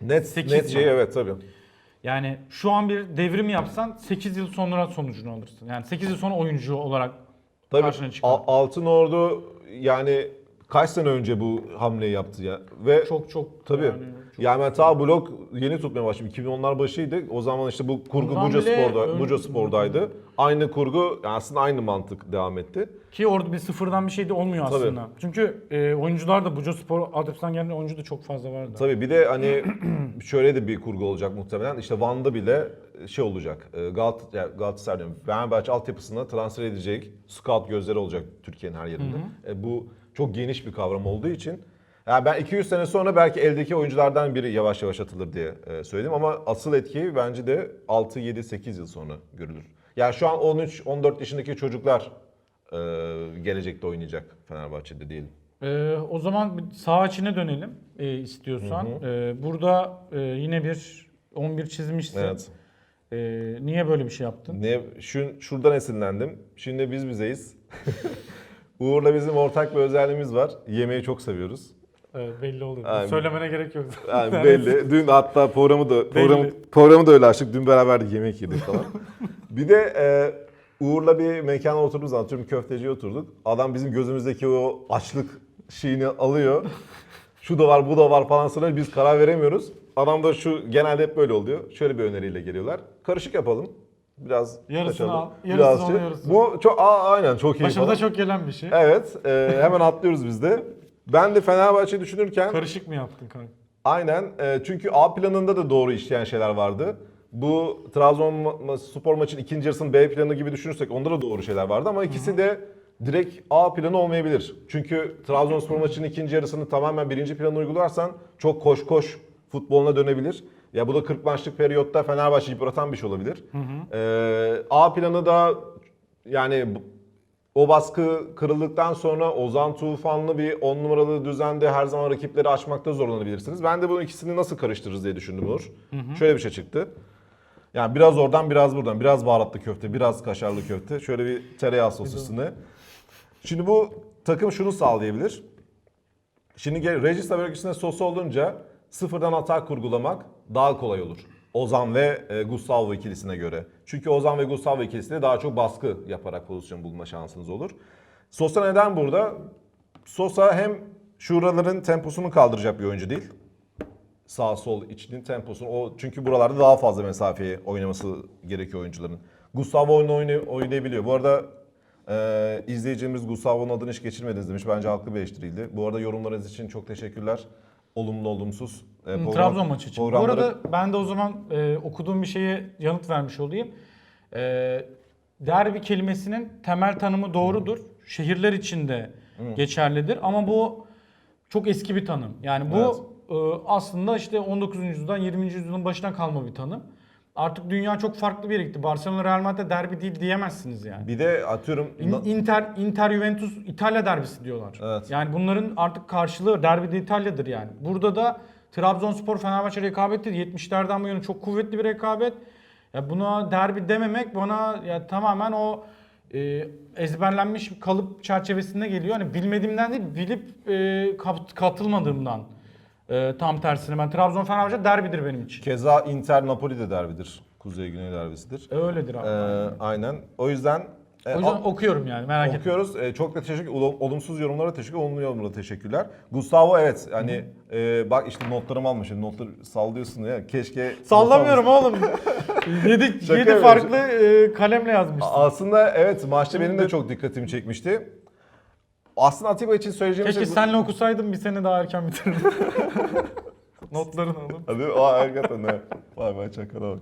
Net, Sekiz net yıl. şey evet tabii. Yani şu an bir devrim yapsan 8 yıl sonra sonucunu alırsın. Yani 8 yıl sonra oyuncu olarak Tabii karşına çıkar. Al- Altın Ordu yani kaç sene önce bu hamleyi yaptı ya. Ve çok çok tabii yani yani, çok- ben ta blok yeni tutmaya başladım. 2010'lar başıydı. O zaman işte bu kurgu Ondan Buca Spor'da, ön- Buca Spor'daydı. Aynı kurgu yani aslında aynı mantık devam etti. Ki orada bir sıfırdan bir şey de olmuyor Tabii. aslında. Çünkü e, oyuncular da Buca Spor altyapısından gelen oyuncu da çok fazla vardı. Tabii bir de hani şöyle de bir kurgu olacak muhtemelen. İşte Van'da bile şey olacak. e, yani Galatasaray diyorum. Fenerbahçe altyapısına transfer edecek scout gözleri olacak Türkiye'nin her yerinde. E, bu çok geniş bir kavram olduğu için yani ben 200 sene sonra belki eldeki oyunculardan biri yavaş yavaş atılır diye e, söyledim ama asıl etki bence de 6 7 8 yıl sonra görülür. Yani şu an 13 14 yaşındaki çocuklar e, gelecekte oynayacak Fenerbahçe'de diyelim. E, o zaman sağ içine dönelim e, istiyorsan. E, burada e, yine bir 11 çizmişsin. Evet. E, niye böyle bir şey yaptın? Ne, şu, şuradan esinlendim. Şimdi biz bizeyiz. Uğur'la bizim ortak bir özelliğimiz var. Yemeği çok seviyoruz. Evet, belli oluyor. Aynen. Söylemene gerek yok. Yani belli. Dün hatta programı da programı, Belli. programı da öyle açtık. Dün beraber yemek yedik falan. bir de e, Uğur'la bir mekana oturduğumuz zaman atıyorum köfteciye oturduk. Adam bizim gözümüzdeki o açlık şeyini alıyor. Şu da var, bu da var falan sonra biz karar veremiyoruz. Adam da şu genelde hep böyle oluyor. Şöyle bir öneriyle geliyorlar. Karışık yapalım. Biraz Yarısını al, yarısını Biraz al, şey. yarısını. Bu çok aa, aynen çok iyi. Başımıza falan. çok gelen bir şey. Evet, e, hemen atlıyoruz biz de. Ben de Fenerbahçe düşünürken Karışık mı yaptın kanka? aynen e, çünkü A planında da doğru işleyen şeyler vardı. Bu Trabzonspor maçın ikinci yarısının B planı gibi düşünürsek onda da doğru şeyler vardı ama ikisi de direkt A planı olmayabilir. Çünkü Trabzonspor maçının ikinci yarısını tamamen birinci planı uygularsan çok koş koş futboluna dönebilir. Ya bu da 40 maçlık periyotta Fenerbahçe yıpratan bir şey olabilir. E, A planı da yani o baskı kırıldıktan sonra Ozan Tufanlı bir 10 numaralı düzende her zaman rakipleri açmakta zorlanabilirsiniz. Ben de bu ikisini nasıl karıştırırız diye düşündüm Uğur. Şöyle bir şey çıktı. Yani biraz oradan biraz buradan. Biraz baharatlı köfte, biraz kaşarlı köfte. Şöyle bir tereyağı sos üstüne. Şimdi bu takım şunu sağlayabilir. Şimdi gel Regista bölgesinde sosu olunca sıfırdan atak kurgulamak daha kolay olur. Ozan ve e, Gustavo ikilisine göre. Çünkü Ozan ve Gustavo ikilisiyle daha çok baskı yaparak pozisyon bulma şansınız olur. Sosa neden burada? Sosa hem şuraların temposunu kaldıracak bir oyuncu değil. Sağ sol içinin temposunu. O çünkü buralarda daha fazla mesafeyi oynaması gerekiyor oyuncuların. Gustavo oyunu oynay- oynayabiliyor. Bu arada e, izleyicimiz Gustavo'nun adını hiç geçirmediniz demiş. Bence haklı bir eleştiriydi. Bu arada yorumlarınız için çok teşekkürler. Olumlu olumsuz. E, program- Trabzon maçı için. Bu programları- arada ben de o zaman e, okuduğum bir şeye yanıt vermiş olayım. E, derbi kelimesinin temel tanımı doğrudur. Şehirler için de geçerlidir ama bu çok eski bir tanım. Yani bu e, aslında işte 19. yüzyıldan 20. yüzyılın başına kalma bir tanım. Artık dünya çok farklı bir yere gitti. Barcelona Real Madrid derbi değil diyemezsiniz yani. bir de atıyorum İn- Inter Inter Juventus İtalya derbisi diyorlar. Evet. Yani bunların artık karşılığı derbi de İtalya'dır yani. Burada da Trabzonspor Fenerbahçe rekabeti 70'lerden bu yana çok kuvvetli bir rekabet. Ya buna derbi dememek bana ya tamamen o e, ezberlenmiş kalıp çerçevesinde geliyor. Hani bilmediğimden değil, bilip e, kat- katılmadığımdan. E, tam tersine ben Trabzon Fenerbahçe derbidir benim için. keza Inter Napoli de derbidir. Kuzey Güney derbisidir. E, öyledir abi. E, aynen. O yüzden e, o yüzden al- okuyorum yani merak etme. Okuyoruz. Ee, çok da teşekkür olum- olumsuz yorumlara teşekkür, olumlu yorumlara teşekkürler. Gustavo evet hani e, bak işte notlarımı almışım. Notları sallıyorsun ya. Keşke Sallamıyorum oğlum. 7 Şaka 7 yapıyorum. farklı e, kalemle yazmışsın. Aslında evet maçta benim de çok dikkatimi çekmişti. Aslında Atiba için söyleyeceğim Keşke şey... senle okusaydım bir sene daha erken bitirdim. Notlarını alıp. Hadi aa hakikaten ne? Vay vay çakala bak.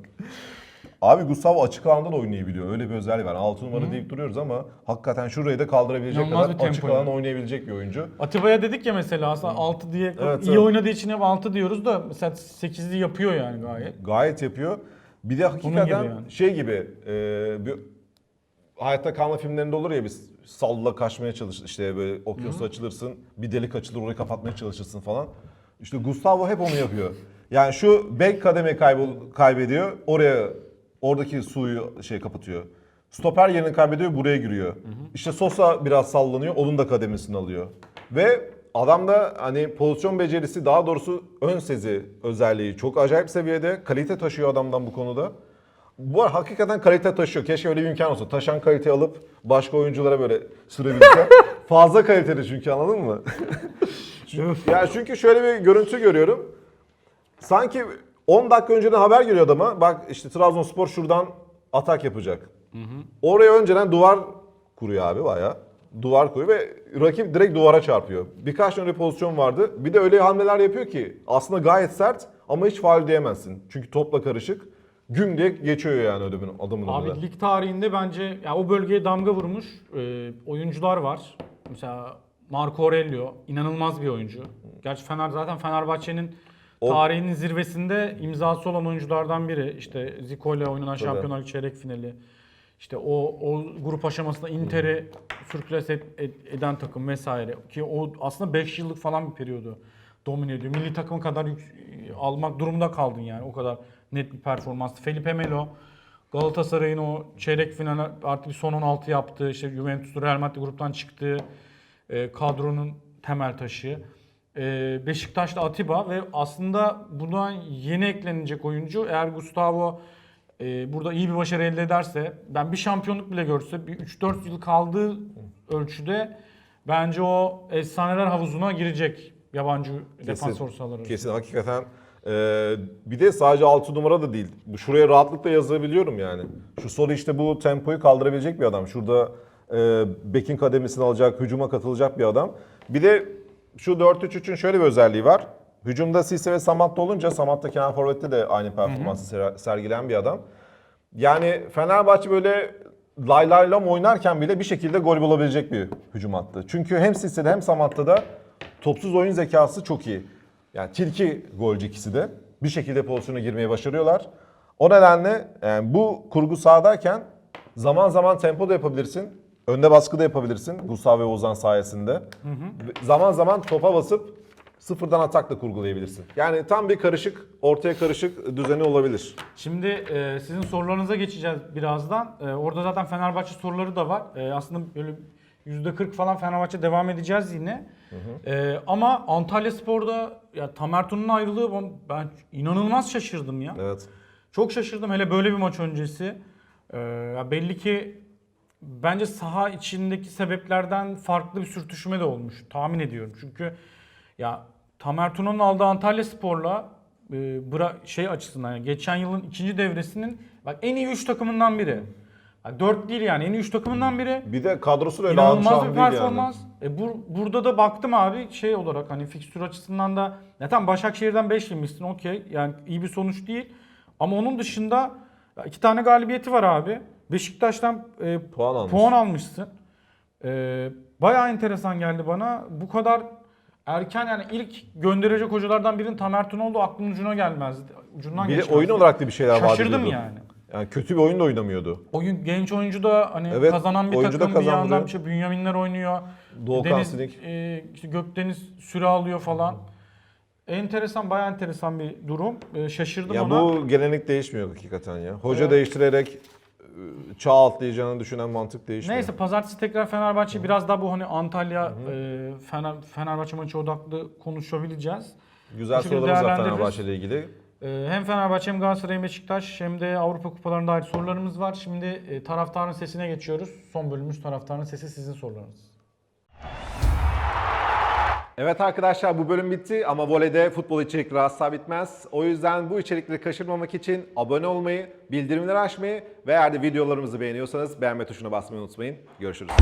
Abi Gustavo açık alanda da oynayabiliyor. Öyle bir özelliği var. 6 numara deyip duruyoruz ama hakikaten şurayı da kaldırabilecek İnanılmaz kadar açık alan oynayabilecek bir oyuncu. Atiba'ya dedik ya mesela aslında 6 diye Evet, iyi evet. oynadığı için hep 6 diyoruz da mesela 8'li yapıyor yani gayet. Gayet yapıyor. Bir de hakikaten gibi yani. şey gibi e, bir hayatta kalma filmlerinde olur ya biz salla kaçmaya çalış işte böyle okyanusta açılırsın bir delik açılır orayı kapatmaya çalışırsın falan. İşte Gustavo hep onu yapıyor. Yani şu bek kademe kaybol, kaybediyor oraya oradaki suyu şey kapatıyor. Stoper yerini kaybediyor buraya giriyor. İşte Sosa biraz sallanıyor onun da kademesini alıyor. Ve adamda hani pozisyon becerisi daha doğrusu ön sezi özelliği çok acayip seviyede. Kalite taşıyor adamdan bu konuda. Bu arada hakikaten kalite taşıyor. Keşke öyle bir imkan olsa. Taşan kaliteyi alıp başka oyunculara böyle sürebilse. Fazla kaliteli çünkü anladın mı? ya çünkü şöyle bir görüntü görüyorum. Sanki 10 dakika önceden haber geliyor adama. Bak işte Trabzonspor şuradan atak yapacak. Oraya önceden duvar kuruyor abi bayağı. Duvar kuruyor ve rakip direkt duvara çarpıyor. Birkaç tane pozisyon vardı. Bir de öyle hamleler yapıyor ki aslında gayet sert ama hiç faul diyemezsin. Çünkü topla karışık. Güm diye geçiyor yani adamın, adamın. Abi lig tarihinde bence ya o bölgeye damga vurmuş e, oyuncular var. Mesela Marco Aurelio inanılmaz bir oyuncu. Gerçi Fener zaten Fenerbahçe'nin O- tarihinin zirvesinde imzası olan oyunculardan biri. İşte Zico ile oynanan Şampiyonlar Ligi çeyrek finali. İşte o o grup aşamasında Inter'i sürküles et- et- eden takım vesaire ki o aslında 5 yıllık falan bir periyodu domine ediyor. Milli takım kadar yük- almak durumunda kaldın yani o kadar net bir performanstı. Felipe Melo Galatasaray'ın o çeyrek final artık bir son 16 yaptı. İşte Juventus Real Madrid gruptan çıktı. E, kadronun temel taşı. E, Beşiktaş'ta Atiba ve aslında buna yeni eklenecek oyuncu eğer Gustavo e, burada iyi bir başarı elde ederse ben bir şampiyonluk bile görse bir 3-4 yıl kaldığı ölçüde bence o efsaneler havuzuna girecek yabancı defansör sahaları. Kesin hakikaten. Ee, bir de sadece 6 numara da değil. Bu Şuraya rahatlıkla yazabiliyorum yani. Şu soru işte bu tempoyu kaldırabilecek bir adam. Şurada e, Bekin kademesini alacak, hücuma katılacak bir adam. Bir de şu 4-3-3'ün şöyle bir özelliği var. Hücumda Sisse ve Samat'ta olunca Samat'ta Kenan Forvet'te de aynı performansı ser- sergilen bir adam. Yani Fenerbahçe böyle lay lay lam oynarken bile bir şekilde gol bulabilecek bir hücum attı. Çünkü hem Sisse'de hem Samat'ta da topsuz oyun zekası çok iyi. Yani tilki golcü ikisi de. Bir şekilde pozisyona girmeyi başarıyorlar. O nedenle yani bu kurgu sahadayken zaman zaman tempo da yapabilirsin. Önde baskı da yapabilirsin Gustavo ve Ozan sayesinde. Ve Zaman zaman topa basıp sıfırdan atak da kurgulayabilirsin. Yani tam bir karışık, ortaya karışık düzeni olabilir. Şimdi e, sizin sorularınıza geçeceğiz birazdan. E, orada zaten Fenerbahçe soruları da var. E, aslında böyle %40 falan Fenerbahçe devam edeceğiz yine. E, ama Antalya Spor'da ya Tamer Tun'un ayrılığı ben- inanılmaz şaşırdım ya. Evet. Çok şaşırdım hele böyle bir maç öncesi. E, ya belli ki bence saha içindeki sebeplerden farklı bir sürtüşme de olmuş. Tahmin ediyorum. Çünkü ya Tamer Tuna'nın aldığı Antalya Spor'la e, bıra- şey açısından yani geçen yılın ikinci devresinin bak en iyi 3 takımından biri. 4 değil yani en iyi 3 takımından biri. Bir de kadrosu da öyle İnanılmaz bir değil yani. performans. E bur, burada da baktım abi şey olarak hani fikstür açısından da ya tamam Başakşehir'den 5 yemişsin okey. Yani iyi bir sonuç değil. Ama onun dışında iki tane galibiyeti var abi. Beşiktaş'tan e, Puan almış. puan almışsın. E, bayağı enteresan geldi bana. Bu kadar erken yani ilk gönderecek hocalardan birinin Tamer Tuna olduğu aklın ucuna gelmezdi. Ucundan Bir de oyun olarak da bir şeyler vardı. Şaşırdım yani. Yani kötü bir oyun da oynamıyordu. Oyun genç oyuncu da hani Evet, kazanan bir oyuncu da takım bir kazandırıyor. yandan bir şey Bünyaminler oynuyor. Doğukan Deniz, Sinik. e, işte Gökdeniz süre alıyor falan. Enteresan, bayağı enteresan bir durum. E, şaşırdım Ya ona. bu gelenek değişmiyor hakikaten ya. Hoca değiştirerek e, çağ atlayacağını düşünen mantık değişmiyor. Neyse pazartesi tekrar Fenerbahçe biraz daha bu hani Antalya e, Fener, Fenerbahçe maçı odaklı konuşabileceğiz. Güzel bu şekilde sorularımız var değerlendiririz. Fenerbahçe ile ilgili. E, hem Fenerbahçe hem Galatasaray hem Beşiktaş hem de Avrupa kupalarına dair sorularımız var. Şimdi e, taraftarın sesine geçiyoruz. Son bölümümüz taraftarın sesi sizin sorularınız. Evet arkadaşlar bu bölüm bitti ama voleyde futbol içerikleri asla bitmez. O yüzden bu içerikleri kaçırmamak için abone olmayı, bildirimleri açmayı ve eğer de videolarımızı beğeniyorsanız beğenme tuşuna basmayı unutmayın. Görüşürüz.